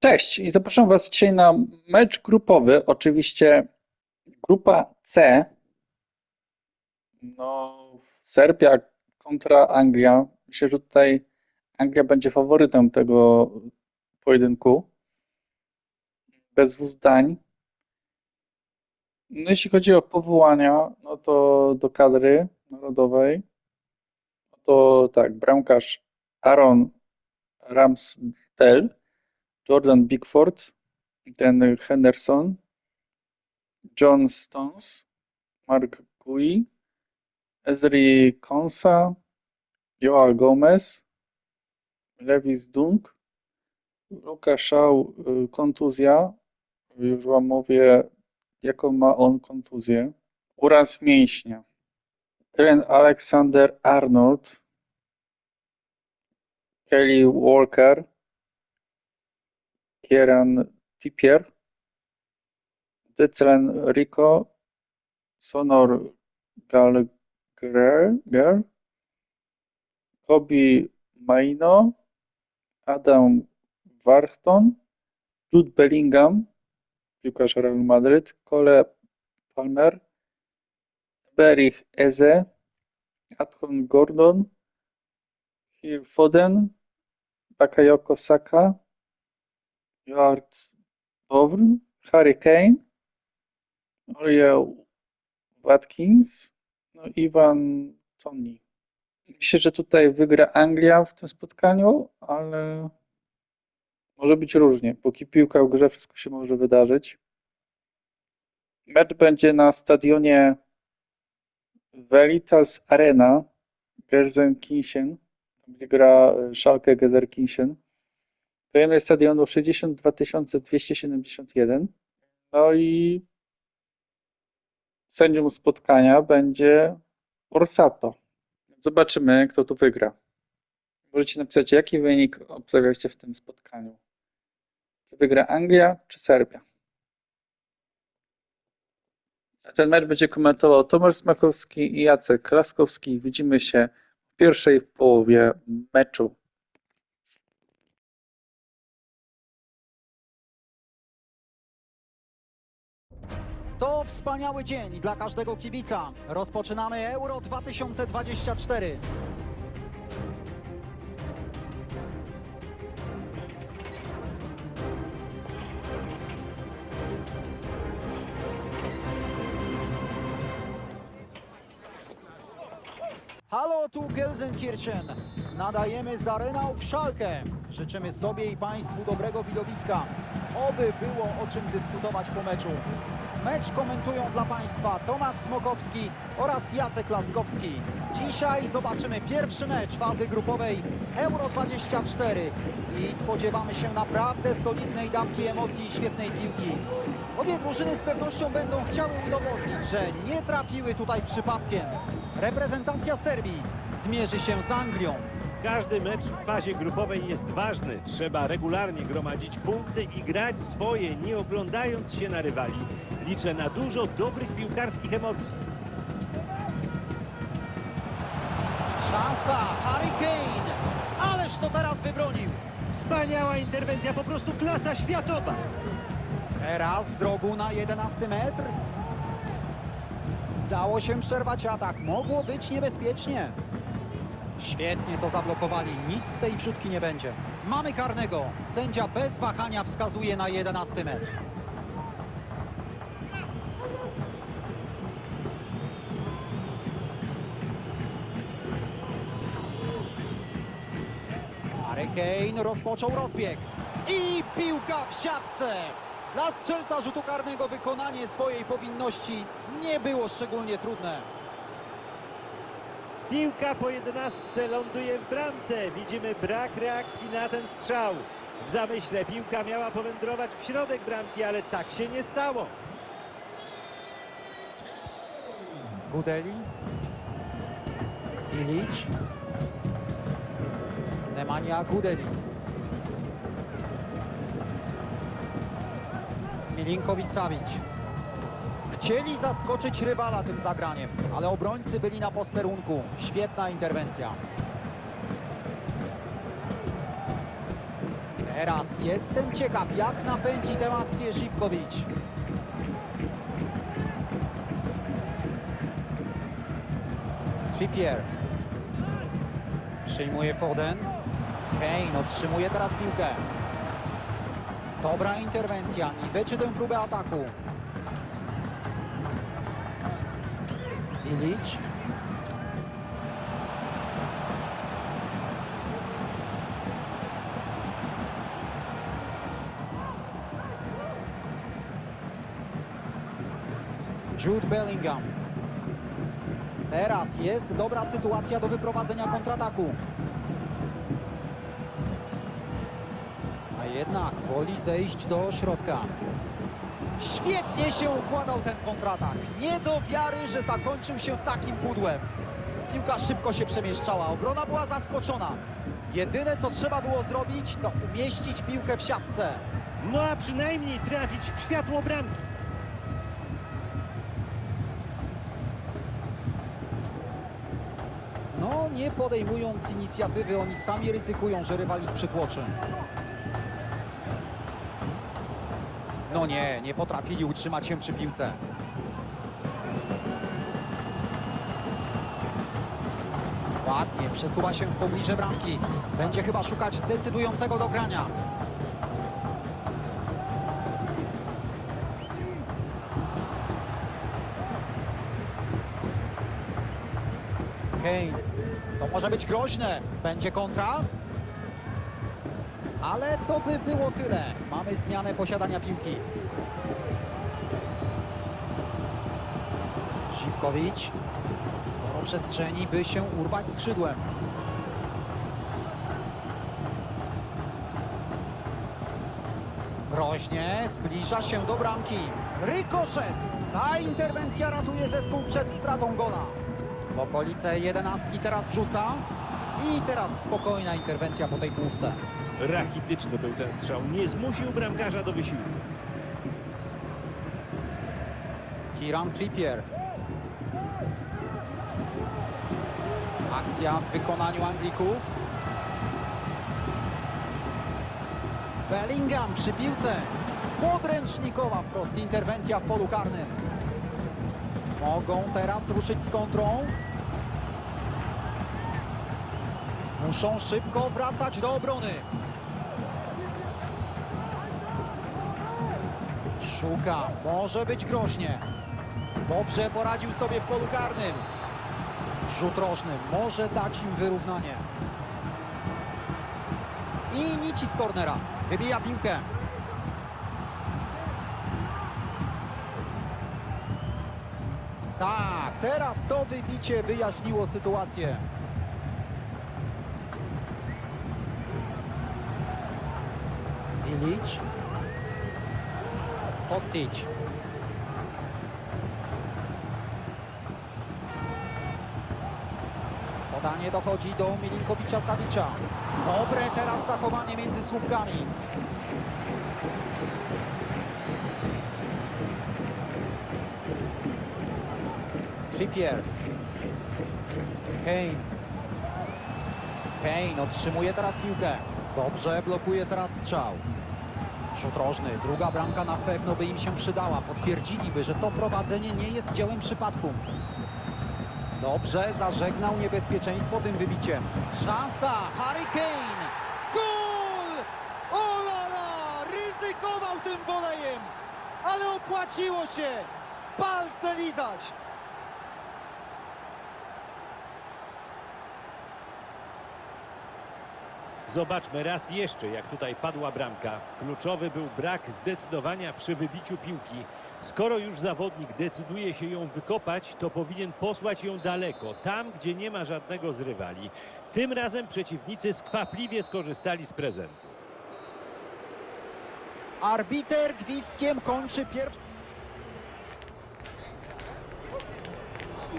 Cześć i zapraszam Was dzisiaj na mecz grupowy. Oczywiście grupa C. No, Serbia kontra Anglia. Myślę, że tutaj Anglia będzie faworytem tego pojedynku. Bez dwóch zdań. No, jeśli chodzi o powołania, no to do kadry narodowej, no to tak, bramkarz Aaron Ramsdale, Jordan Bickford, ten Henderson, John Stones, Mark Gui, Ezri Konsa, Joao Gomez, Lewis Dunk, Luka Shaw, y, kontuzja. Już Wam mówię, jaką ma on kontuzję. Uraz mięśnia. Trent Alexander Arnold, Kelly Walker, Kieran Trippier, Declan Rico, Sonor Gallagher, Kobe Maino, Adam Warton, Jude Bellingham, piłkarz Real Madryt, Cole Palmer, Berich Eze, Adkon Gordon, Phil Foden, Bakayoko Saka, Joart Bowen, Harry Kane, Oriel Watkins, no Iwan Toni. Myślę, że tutaj wygra Anglia w tym spotkaniu, ale może być różnie. Póki piłka w grze, wszystko się może wydarzyć. Mecz będzie na stadionie Veritas Arena Gelsenkirchen, gdzie gra Schalke Gelsenkirchen. Pojemność stadionu 62 271. No i sędzią spotkania będzie Orsato. Zobaczymy, kto tu wygra. Możecie napisać, jaki wynik obstawialiście w tym spotkaniu. Czy wygra Anglia, czy Serbia? A ten mecz będzie komentował Tomasz Smakowski i Jacek Klaskowski. Widzimy się w pierwszej połowie meczu. To wspaniały dzień dla każdego kibica. Rozpoczynamy Euro 2024. Halo, tu Gelsenkirchen. Nadajemy z arenał w Szalkę. Życzymy sobie i Państwu dobrego widowiska. Oby było o czym dyskutować po meczu. Mecz komentują dla Państwa Tomasz Smokowski oraz Jacek Laskowski. Dzisiaj zobaczymy pierwszy mecz fazy grupowej Euro 24 i spodziewamy się naprawdę solidnej dawki emocji i świetnej piłki. Obie drużyny z pewnością będą chciały udowodnić, że nie trafiły tutaj przypadkiem. Reprezentacja Serbii zmierzy się z Anglią. Każdy mecz w fazie grupowej jest ważny. Trzeba regularnie gromadzić punkty i grać swoje, nie oglądając się na rywali. Liczę na dużo dobrych piłkarskich emocji. Szansa, Harry Kane! Ależ to teraz wybronił! Wspaniała interwencja, po prostu klasa światowa. Teraz z rogu na 11 metr. Dało się przerwać atak. Mogło być niebezpiecznie. Świetnie to zablokowali. Nic z tej wrzutki nie będzie. Mamy karnego. Sędzia bez wahania wskazuje na 11 metr. Rozpoczął rozbieg. I piłka w siatce. Dla strzelca rzutu karnego wykonanie swojej powinności nie było szczególnie trudne. Piłka po 11 ląduje w bramce. Widzimy brak reakcji na ten strzał. W zamyśle piłka miała powędrować w środek bramki, ale tak się nie stało. Gudeli. Ilic. Nemanja Gudeli. Milinkovic-Savic. Chcieli zaskoczyć rywala tym zagraniem, ale obrońcy byli na posterunku. Świetna interwencja. Teraz jestem ciekaw, jak napędzi tę akcję Żywkowicz. Trippier. Przyjmuje Foden. Kane otrzymuje teraz piłkę. Dobra interwencja, niweczy tę próbę ataku. Ilić. Jude Bellingham. Teraz jest dobra sytuacja do wyprowadzenia kontrataku. Jednak woli zejść do środka. Świetnie się układał ten kontratak. Nie do wiary, że zakończył się takim pudłem. Piłka szybko się przemieszczała, obrona była zaskoczona. Jedyne co trzeba było zrobić, to umieścić piłkę w siatce. No a przynajmniej trafić w światło bramki. No, nie podejmując inicjatywy, oni sami ryzykują, że rywal ich przytłoczy. No nie, nie potrafili utrzymać się przy piłce. Ładnie, przesuwa się w pobliże bramki. Będzie chyba szukać decydującego dogrania. Kane. To może być groźne. Będzie kontra. Ale to by było tyle. Mamy zmianę posiadania piłki. Zivkowicz. Sporo przestrzeni, by się urwać skrzydłem. Groźnie, zbliża się do bramki. Rykoszet. Ta interwencja ratuje zespół przed stratą gola. W okolice jedenastki teraz wrzuca. I teraz spokojna interwencja po tej główce. Rachityczny był ten strzał. Nie zmusił bramkarza do wysiłku. Kieran Trippier. Akcja w wykonaniu Anglików. Bellingham przy piłce. Podręcznikowa wprost interwencja w polu karnym. Mogą teraz ruszyć z kontrą. Muszą szybko wracać do obrony. Szuka, może być groźnie. Dobrze poradził sobie w polu karnym. Rzut rożny może dać im wyrównanie. I Nici z kornera. Wybija piłkę. Tak, teraz to wybicie wyjaśniło sytuację. Ilić. Kostić. Podanie dochodzi do Milinkowicza Sawicza. Dobre teraz zachowanie między słupkami. Trippier. Kane. Kane otrzymuje teraz piłkę. Dobrze blokuje teraz strzał. Rzut rożny. Druga bramka na pewno by im się przydała. Potwierdziliby, że to prowadzenie nie jest dziełem przypadku. Dobrze, zażegnał niebezpieczeństwo tym wybiciem. Szansa, Harry Kane! Gol! Olala! Ryzykował tym wolejem, ale opłaciło się! Palce lizać! Zobaczmy raz jeszcze, jak tutaj padła bramka. Kluczowy był brak zdecydowania przy wybiciu piłki. Skoro już zawodnik decyduje się ją wykopać, to powinien posłać ją daleko, tam gdzie nie ma żadnego z rywali. Tym razem przeciwnicy skwapliwie skorzystali z prezentu. Arbiter gwizdkiem kończy pierwszy.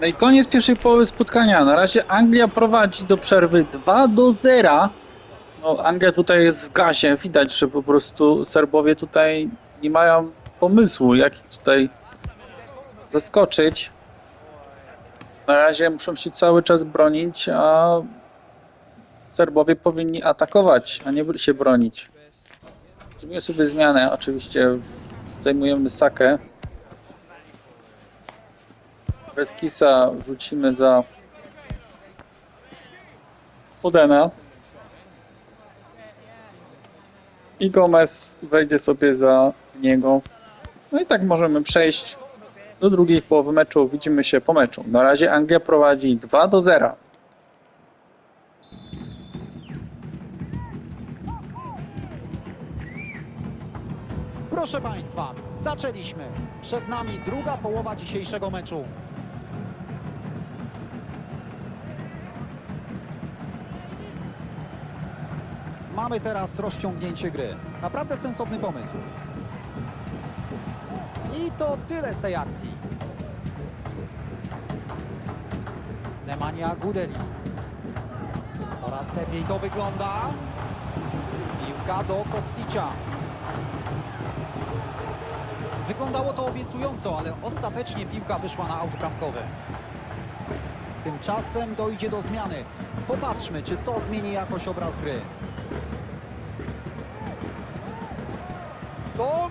No i koniec pierwszej połowy spotkania. Na razie Anglia prowadzi do przerwy 2 do 0. No, Anglia tutaj jest w gazie. Widać, że po prostu Serbowie tutaj nie mają pomysłu, jak ich tutaj zaskoczyć. Na razie muszą się cały czas bronić, a Serbowie powinni atakować, a nie się bronić. Zrobimy sobie zmianę. Oczywiście zajmujemy Sakę. Weskisa wrzucimy za Fodena. I Gomez wejdzie sobie za niego. No i tak możemy przejść do drugiej połowy meczu. Widzimy się po meczu. Na razie Anglia prowadzi 2 do 0. Proszę Państwa, zaczęliśmy. Przed nami druga połowa dzisiejszego meczu. Mamy teraz rozciągnięcie gry. Naprawdę sensowny pomysł. I to tyle z tej akcji. Nemanja Gudeli. Coraz lepiej to wygląda. Piłka do Kosticia. Wyglądało to obiecująco, ale ostatecznie piłka wyszła na aut bramkowy. Tymczasem dojdzie do zmiany. Popatrzmy, czy to zmieni jakoś obraz gry.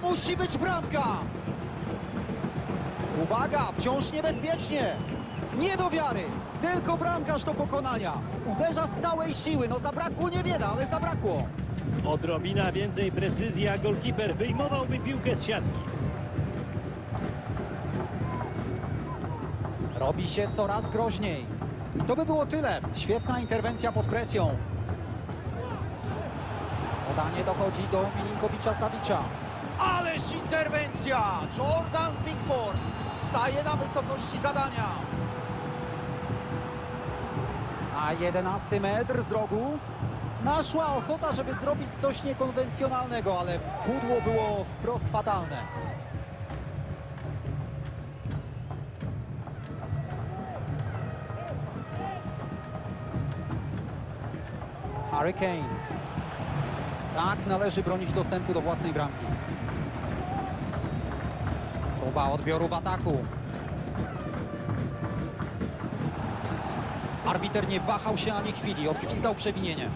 Musi być bramka! Uwaga, wciąż niebezpiecznie! Nie do wiary! Tylko bramkarz do pokonania. Uderza z całej siły. No zabrakło niewiele, ale zabrakło. Odrobina więcej precyzji, a golkiper wyjmowałby piłkę z siatki. Robi się coraz groźniej. I to by było tyle. Świetna interwencja pod presją. Podanie dochodzi do Milinkowicza Sawicza. Ależ interwencja! Jordan Pickford staje na wysokości zadania. A 11 metr z rogu. Naszła ochota, żeby zrobić coś niekonwencjonalnego, ale pudło było wprost fatalne. Harry Kane. Tak należy bronić dostępu do własnej bramki. Próba odbioru w ataku. Arbiter nie wahał się ani chwili, odgwizdał przewinienie.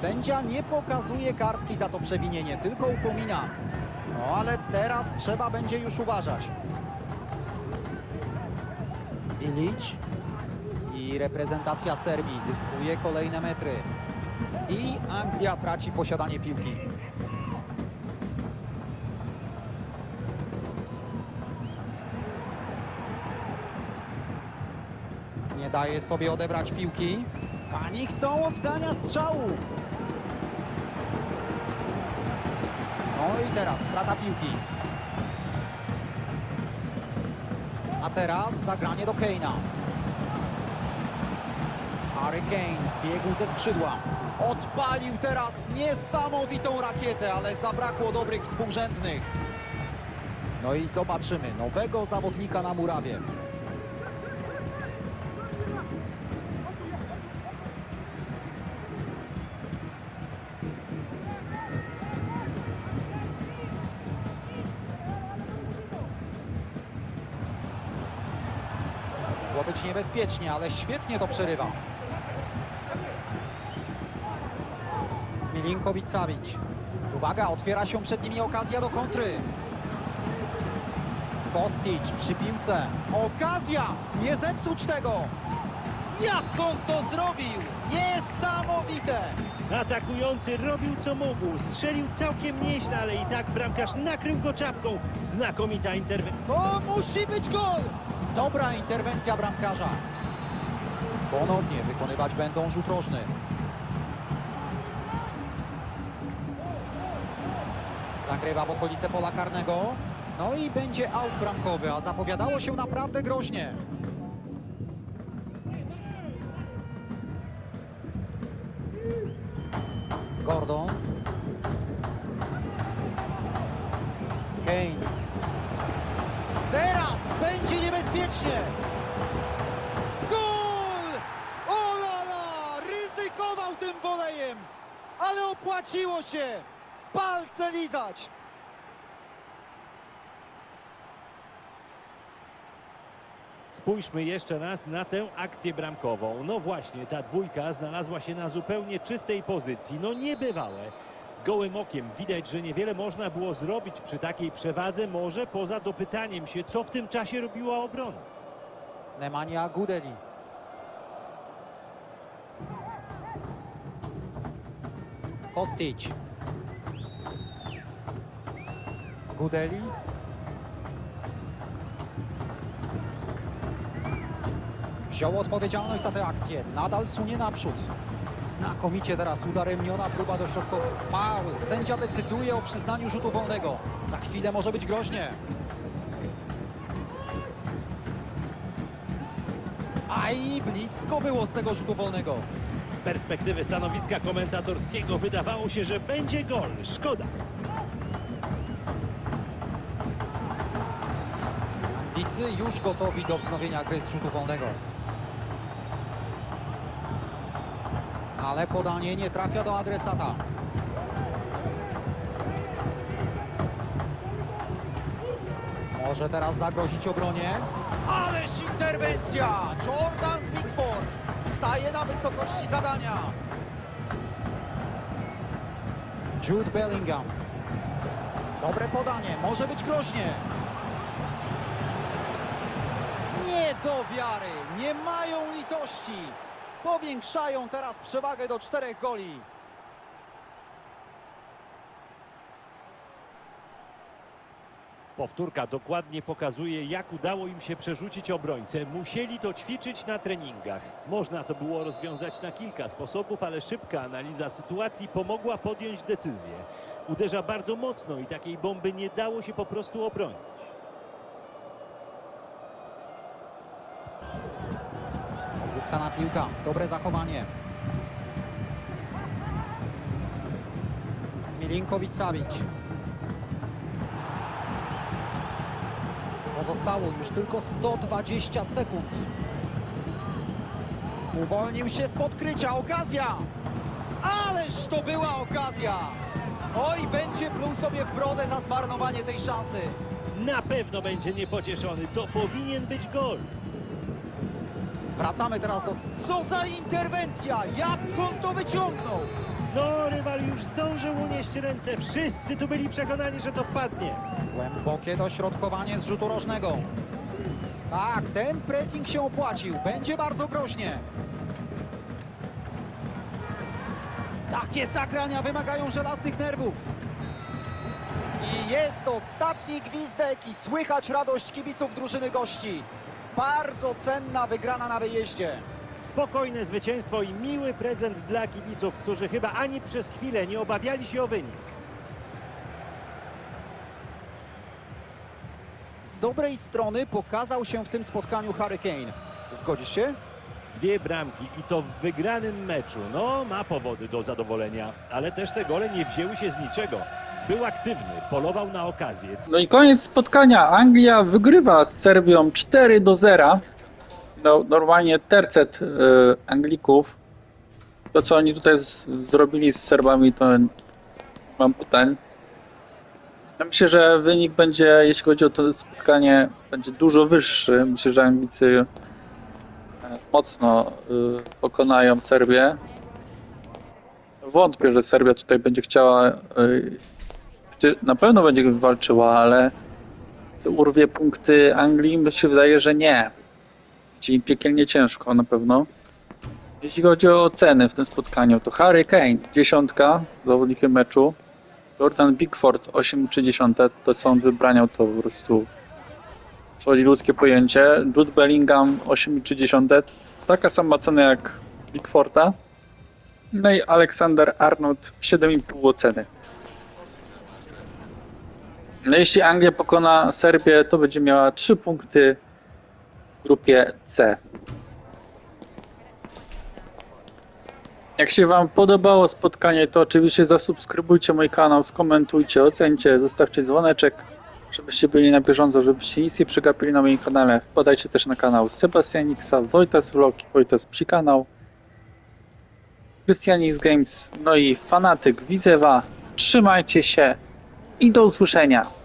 Sędzia nie pokazuje kartki za to przewinienie, tylko upomina. No ale teraz trzeba będzie już uważać. Ilić i reprezentacja Serbii zyskuje kolejne metry. I Anglia traci posiadanie piłki. Nie daje sobie odebrać piłki. Fani chcą oddania strzału. No i teraz strata piłki. A teraz zagranie do Keina. Harry Kane zbiegł ze skrzydła. Odpalił teraz niesamowitą rakietę, ale zabrakło dobrych współrzędnych. No i zobaczymy nowego zawodnika na murawie. Mogło być niebezpiecznie, ale świetnie to przerywa. Milinkowicz-Savic. Uwaga, otwiera się przed nimi okazja do kontry. Kostić przy piłce. Okazja! Nie zepsuć tego! Jak on to zrobił? Niesamowite! Atakujący robił co mógł, strzelił całkiem nieźle, ale i tak bramkarz nakrył go czapką. Znakomita interwencja. To musi być gol! Dobra interwencja bramkarza. Ponownie wykonywać będą rzut rożny. Zagrywa w okolice pola karnego. No i będzie aut bramkowy, a zapowiadało się naprawdę groźnie. Spójrzmy jeszcze raz na tę akcję bramkową. No właśnie, ta dwójka znalazła się na zupełnie czystej pozycji. No niebywałe. Gołym okiem widać, że niewiele można było zrobić przy takiej przewadze, może poza dopytaniem się, co w tym czasie robiła obrona. Nemanja Gudeli. Kostic. Gudeli. Wziął odpowiedzialność za tę akcję. Nadal sunie naprzód. Znakomicie teraz udaremniona próba dośrodkowa. Faul. Sędzia decyduje o przyznaniu rzutu wolnego. Za chwilę może być groźnie. Aj, blisko było z tego rzutu wolnego. Z perspektywy stanowiska komentatorskiego wydawało się, że będzie gol. Szkoda. Anglicy już gotowi do wznowienia gry z rzutu wolnego. Ale podanie nie trafia do adresata. Może teraz zagrozić obronie. Ależ interwencja! Jordan Pickford staje na wysokości zadania. Jude Bellingham. Dobre podanie, może być groźnie. Nie do wiary, nie mają litości. Powiększają teraz przewagę do czterech goli. Powtórka dokładnie pokazuje, jak udało im się przerzucić obrońcę. Musieli to ćwiczyć na treningach. Można to było rozwiązać na kilka sposobów, ale szybka analiza sytuacji pomogła podjąć decyzję. Uderza bardzo mocno i takiej bomby nie dało się po prostu obronić. Odzyskana piłka, dobre zachowanie. Milinkowicz-Savic. Pozostało już tylko 120 sekund. Uwolnił się z podkrycia, okazja! Ależ to była okazja! Oj, będzie pluł sobie w brodę za zmarnowanie tej szansy. Na pewno będzie niepocieszony. To powinien być gol. Wracamy teraz do... Co za interwencja! Jak on to wyciągnął! No, rywal już zdążył unieść ręce. Wszyscy tu byli przekonani, że to wpadnie. Głębokie dośrodkowanie z rzutu rożnego. Tak, ten pressing się opłacił. Będzie bardzo groźnie. Takie zagrania wymagają żelaznych nerwów. I jest ostatni gwizdek i słychać radość kibiców drużyny gości. Bardzo cenna wygrana na wyjeździe. Spokojne zwycięstwo i miły prezent dla kibiców, którzy chyba ani przez chwilę nie obawiali się o wynik. Z dobrej strony pokazał się w tym spotkaniu Harry Kane. Zgodzisz się? Dwie bramki i to w wygranym meczu. No, ma powody do zadowolenia, ale też te gole nie wzięły się z niczego. Był aktywny, polował na okazję. No i koniec spotkania. Anglia wygrywa z Serbią 4 do 0. No, normalnie tercet y, Anglików. To, co oni tutaj z, zrobili z Serbami, to mam pytań. Ja myślę, że wynik będzie, jeśli chodzi o to spotkanie, będzie dużo wyższy. Myślę, że Anglicy e, mocno y, pokonają Serbię. Wątpię, że Serbia tutaj będzie chciała y, na pewno będzie walczyła, ale urwie punkty Anglii, mi się wydaje, że nie. Czyli piekielnie ciężko na pewno. Jeśli chodzi o oceny w tym spotkaniu, to Harry Kane, dziesiątka, zawodnikiem meczu. Jordan Bigford, 8,3, to są wybrania, to po prostu wchodzi ludzkie pojęcie. Jude Bellingham, 8,3, taka sama cena jak Bigforda. No i Aleksander Arnold, 7,5 oceny. No jeśli Anglia pokona Serbię, to będzie miała 3 punkty w grupie C. Jak się Wam podobało spotkanie, to oczywiście zasubskrybujcie mój kanał, skomentujcie, ocencie, zostawcie dzwoneczek, żebyście byli na bieżąco, żebyście nic nie przegapili na moim kanale. Wpadajcie też na kanał Sebastianiksa, Wojtas Vlog, Wojtas Psi kanał, Christianix Games, no i Fanatyk Widzewa. Trzymajcie się i do usłyszenia.